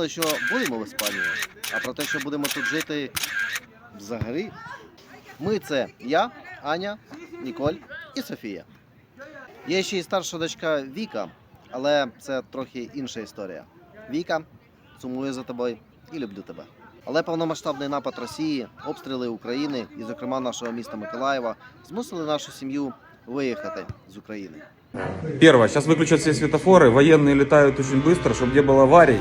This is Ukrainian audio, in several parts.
Ми ніколи не думали, що будемо в Іспанії, а про те, що будемо тут жити взагалі. Ми це я, Аня, Ніколь і Софія. Є ще й старша дочка Віка, але це трохи інша історія. Віка, сумую за тобою і люблю тебе. Але повномасштабний напад Росії, обстріли України і, зокрема, нашого міста Миколаєва, змусили нашу сім'ю виїхати з України. Первое, сейчас выключат все светофоры, военные летают очень быстро, чтобы не было аварий.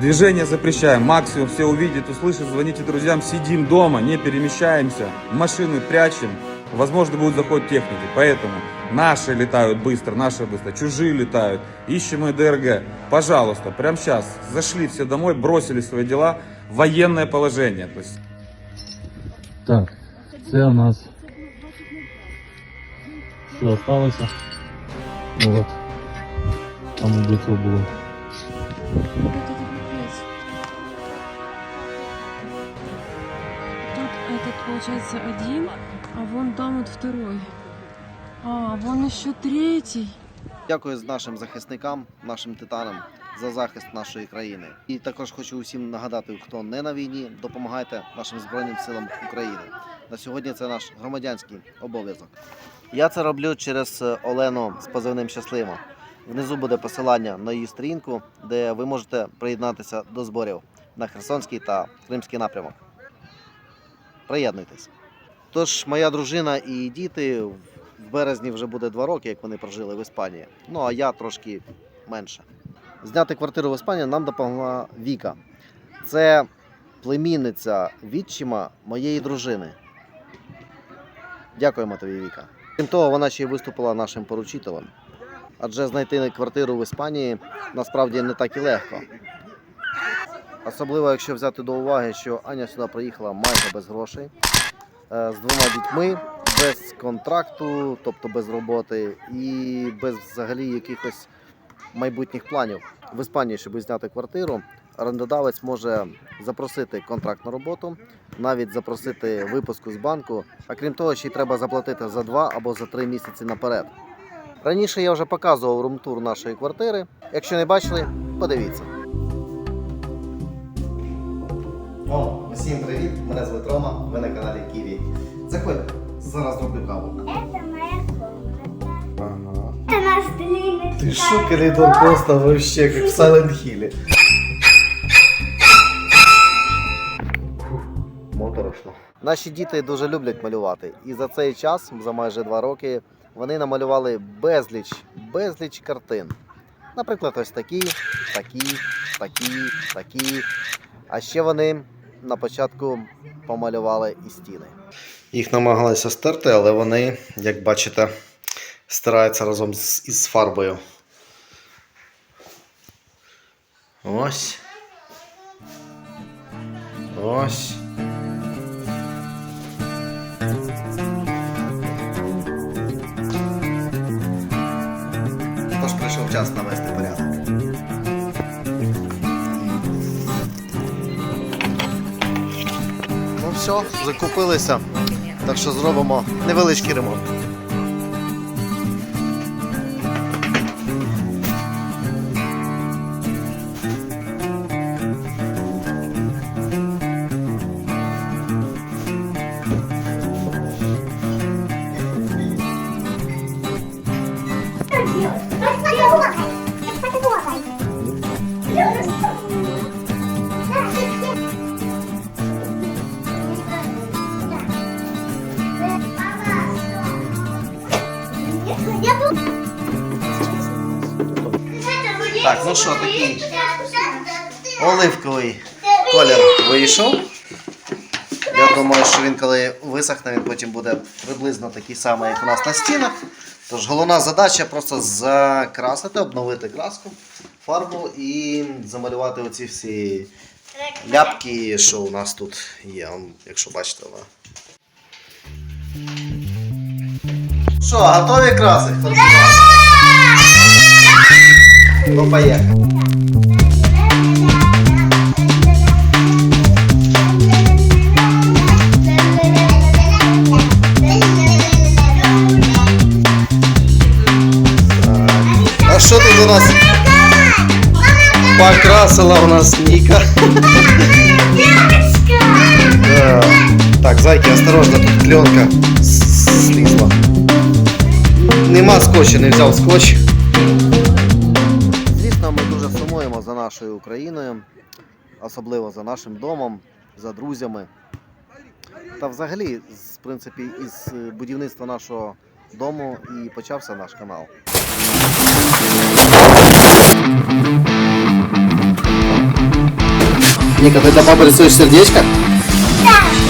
Движение запрещаем, максимум все увидят, услышат, звоните друзьям, сидим дома, не перемещаемся, машины прячем, возможно будет заход техники, поэтому наши летают быстро, наши быстро, чужие летают, ищем ДРГ, пожалуйста, прямо сейчас. Зашли все домой, бросили свои дела, военное положение, то есть Так, це у нас. Що осталося. Ну, От. Там де це получается один, а вон там вот второй. А, вон еще третий. Дякую нашим захисникам, нашим титанам за захист нашої країни. І також хочу усім нагадати, хто не на війні, допомагайте нашим збройним силам України. На сьогодні це наш громадянський обов'язок. Я це роблю через е, Олену з позивним щасливо. Внизу буде посилання на її сторінку, де ви можете приєднатися до зборів на Херсонський та Кримський напрямок. Приєднуйтесь. Тож моя дружина і діти в березні вже буде два роки, як вони прожили в Іспанії. Ну а я трошки менше. Зняти квартиру в Іспанії нам допомогла Віка. Це племінниця відчима моєї дружини. Дякуємо тобі, Віка. Крім того, вона ще й виступила нашим поручителем. Адже знайти квартиру в Іспанії насправді не так і легко. Особливо, якщо взяти до уваги, що Аня сюди приїхала майже без грошей, е, з двома дітьми, без контракту, тобто без роботи, і без взагалі якихось майбутніх планів. В Іспанії, щоб зняти квартиру, орендодавець може запросити контрактну роботу, навіть запросити випуску з банку. А крім того, ще й треба заплатити за два або за три місяці наперед. Раніше я вже показував румтур нашої квартири. Якщо не бачили, подивіться. О, усім привіт! Мене звуть Рома, ви на каналі Ківі. Заходьте, зараз зроблю каву. Это моя комната. Ага. Это наш длинный Ти шкаф. що, коридор просто вообще як в Silent Hill. Моторошно. Наші діти дуже люблять малювати. І за цей час, за майже два роки, вони намалювали безліч, безліч картин. Наприклад, ось такі, такі, такі, такі. А ще вони на початку помалювали і стіни. Їх намагалися стерти, але вони, як бачите, стираються разом з, із фарбою. Ось. Ось. Тож прийшов час навести порядок. Все, закупилися. Так що зробимо невеличкий ремонт. Делать? Так, ну що, такий оливковий колір вийшов. Я думаю, що він коли висохне, він потім буде приблизно такий самий, як у нас на стінах. Тож головна задача просто закрасити, обновити краску, фарбу і замалювати оці всі ляпки, що у нас тут є. Якщо бачите. Що, готові краси? Хто Ну, поїхали. А що тут у нас? Покрасила у нас Ніка. Девочка! Да. Так, зайки, осторожно, тут пленка с- слізла. Нема скотчу, не взяв скотч. Нашою Україною, особливо за нашим домом, за друзями. Та взагалі, з- в принципі, із е, будівництва нашого дому і почався наш канал. Ника, ты папы рисуешь сердечко? Ми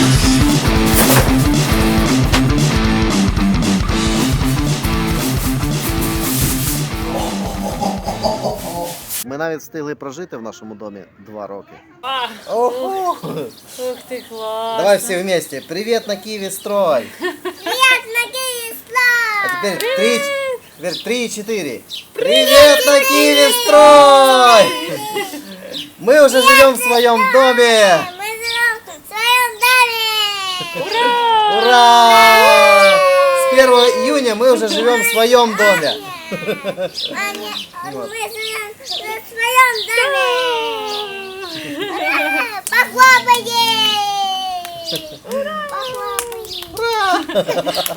навіть встигли прожити в нашому домі два роки. Ого! Ти клас. Давай всі вместе. Привіт на Києві строй! Привіт на Києві строй! А тепер три, тепер три і чотири. Привіт на Києві строй! Ми вже живемо в своєму домі! Ми живемо в своєму домі! Ура! Ура! С 1 июня мы уже живем в своем доме. Мы живем в своем доме! Ура!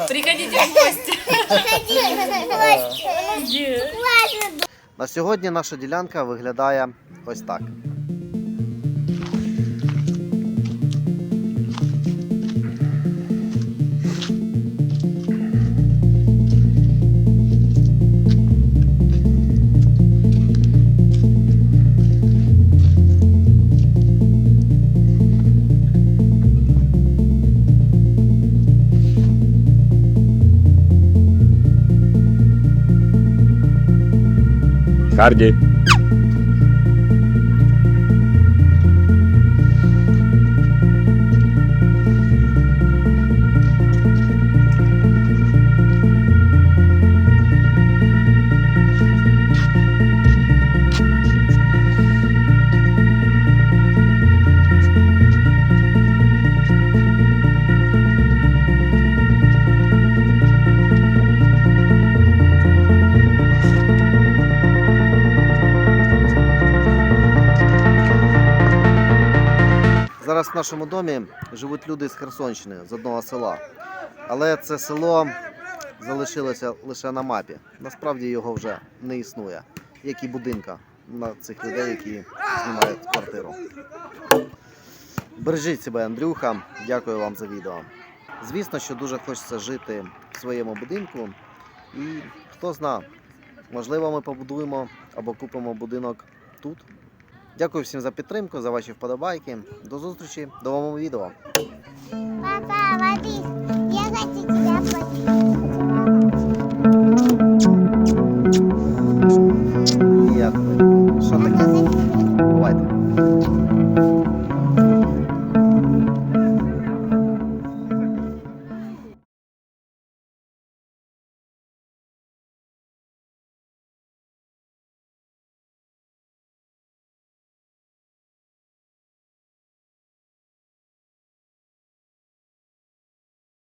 Приходите в гости. Ходи, гости. Классно. На сьогодні наша ділянка виглядає ось так. Cargue. Зараз в нашому домі живуть люди з Херсонщини, з одного села. Але це село залишилося лише на мапі. Насправді його вже не існує, як і будинка на цих людей, які знімають квартиру. Бережіть себе, Андрюха. Дякую вам за відео. Звісно, що дуже хочеться жити в своєму будинку. І хто зна, можливо, ми побудуємо або купимо будинок тут. Дякую всім за підтримку, за ваші вподобайки. До зустрічі, до нового відео. Папа, води. Я хочу тебя поцеловать. Я... Що таке?